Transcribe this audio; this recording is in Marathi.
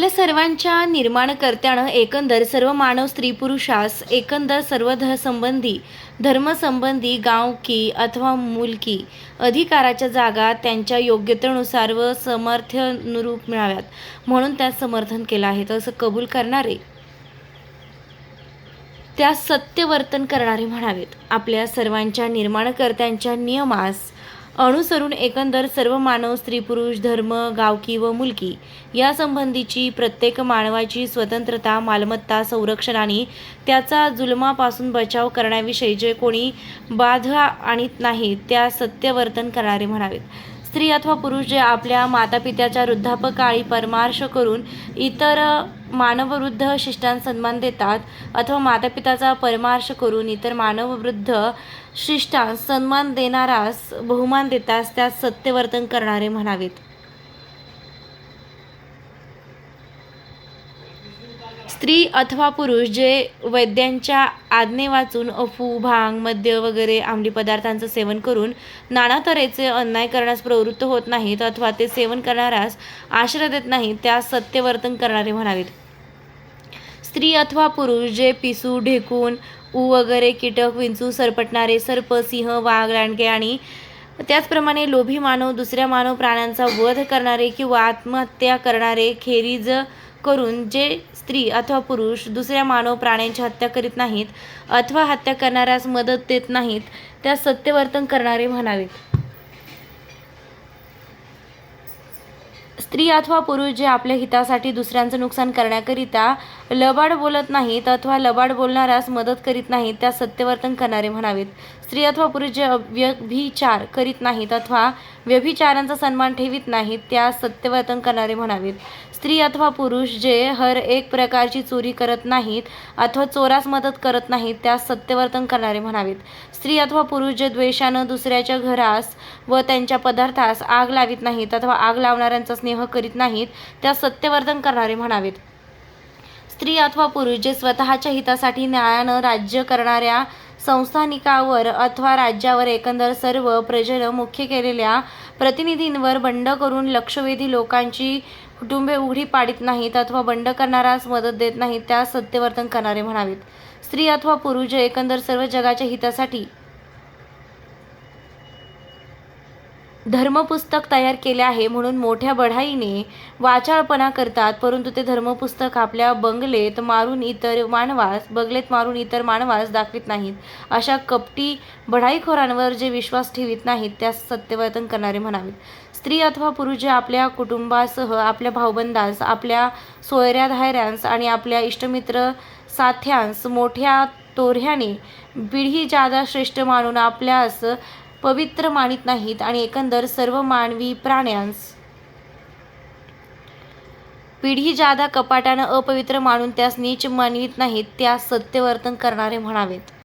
आपल्या सर्वांच्या निर्माणकर्त्यानं एकंदर सर्व मानव स्त्री पुरुषास एकंदर सर्व धसंबंधी संबंधी धर्मसंबंधी गाव की अथवा मुलकी अधिकाराच्या जागा त्यांच्या योग्यतेनुसार व समर्थ्यानुरूप मिळाव्यात म्हणून त्यास समर्थन केलं आहे. तसं कबूल करणारे त्या सत्यवर्तन करणारे म्हणावेत. आपल्या सर्वांच्या निर्माणकर्त्यांच्या नियमास अनुसरून एकंदर सर्व मानव स्त्री पुरुष धर्म गावकी व मुलकी यासंबंधीची प्रत्येक मानवाची स्वतंत्रता मालमत्ता संरक्षण आणि त्याचा जुलमापासून बचाव करण्याविषयी जे कोणी बाधा आणीत नाही त्या सत्यवर्तन करणारे म्हणावेत. स्त्री अथवा पुरुष जे आपल्या मातापित्याच्या वृद्धापकाळी परमार्श करून इतर मानववृद्ध शिष्टांना सन्मान देतात अथवा मातापित्याचा परमार्श करून इतर मानववृद्ध शिष्टांस सन्मान देणारास बहुमान देतास त्यास सत्यवर्तन करणारे म्हणावेत. स्त्री अथवा पुरुष जे वैद्यांच्या आज्ञे वाचून अफू भांग मद्य वगैरे अंमली पदार्थांचं सेवन करून नाना तऱ्हेचे अन्याय करण्यास प्रवृत्त होत नाहीत अथवा ते सेवन करणाऱ्यास आश्रय देत नाहीत त्या सत्यवर्तन करणारे म्हणावेत. स्त्री अथवा पुरुष जे पिसू ढेकून ऊ वगैरे कीटक विंचू सरपटणारे सर्प सिंह वाघ लांडगे आणि त्याचप्रमाणे लोभी मानव दुसऱ्या मानव प्राण्यांचा वध करणारे किंवा आत्महत्या करणारे खेरीज करून जे स्त्री अथवा पुरुष दुसऱ्या मानव प्राण्यांची हत्या करीत नाहीत अथवा हत्या करणाऱ्यास मदत देत नाहीत त्या सत्यवर्तन करणारे म्हणावेत स्त्री अथवा पुरुष जे आपल्या हितासाठी दुसऱ्यांचं नुकसान करण्याकरिता लबाड बोलत नाहीत अथवा लबाड बोलणाऱ्यास मदत करीत नाहीत त्या सत्यवर्तन करणारे म्हणावेत. स्त्री अथवा पुरुष जे व्यभिचार करीत नाहीत अथवा व्यभिचारांचा सन्मान ठेवीत नाहीत त्या सत्यवर्तन करणारे म्हणावेत. स्त्री अथवा पुरुष जे हर एक प्रकारची चोरी करत नाहीत अथवा चोरास मदत करत नाहीत त्या सत्यवर्तन करणारे म्हणावेत. स्त्री अथवा पुरुष जे द्वेषानं दुसऱ्याच्या घरास व त्यांच्या पदार्थास आग लावित नाहीत अथवा आग लावणाऱ्यांचा स्नेह करीत नाहीत त्या सत्यवर्तन करणारे म्हणावेत. स्त्री अथवा पुरुष जे स्वतःच्या हितासाठी न्यायानं राज्य करणाऱ्या संस्थानिकावर अथवा राज्यावर एकंदर सर्व प्रजेनं मुख्य केलेल्या प्रतिनिधींवर बंड करून लक्षवेधी लोकांची कुटुंबे उघडी पाडित नाहीत अथवा बंड करणाऱ्यास मदत देत नाहीत त्या सत्यवर्तन करणारे म्हणावेत. स्त्री अथवा पुरुष जे एकंदर सर्व जगाच्या हितासाठी धर्मपुस्तक तयार केले आहे म्हणून मोठ्या बढाईने वाचाळपणा करतात परंतु ते धर्मपुस्तक आपल्या बंगलेत मारून इतर मानवास बंगलेत मारून इतर मानवास दाखवित नाहीत. अशा कपटी बढाईखोरांवर जे विश्वास ठेवित नाहीत त्यास सत्यवर्तन करणारे म्हणावेत. स्त्री अथवा पुरुष जे आपल्या कुटुंबासह आपल्या भाऊबंदास आपल्या सोयऱ्या धायऱ्यांस आणि आपल्या इष्टमित्र साथ्यांस मोठ्या तोऱ्याने पिढी जादा श्रेष्ठ मानून आपल्यास पवित्र मानित नाहीत आणि एकंदर सर्व मानवी प्राण्यांस पिढी जादा कपाटानं अपवित्र मानून त्यास नीच मानवित नाहीत त्यास सत्यवर्तन करणारे म्हणावेत.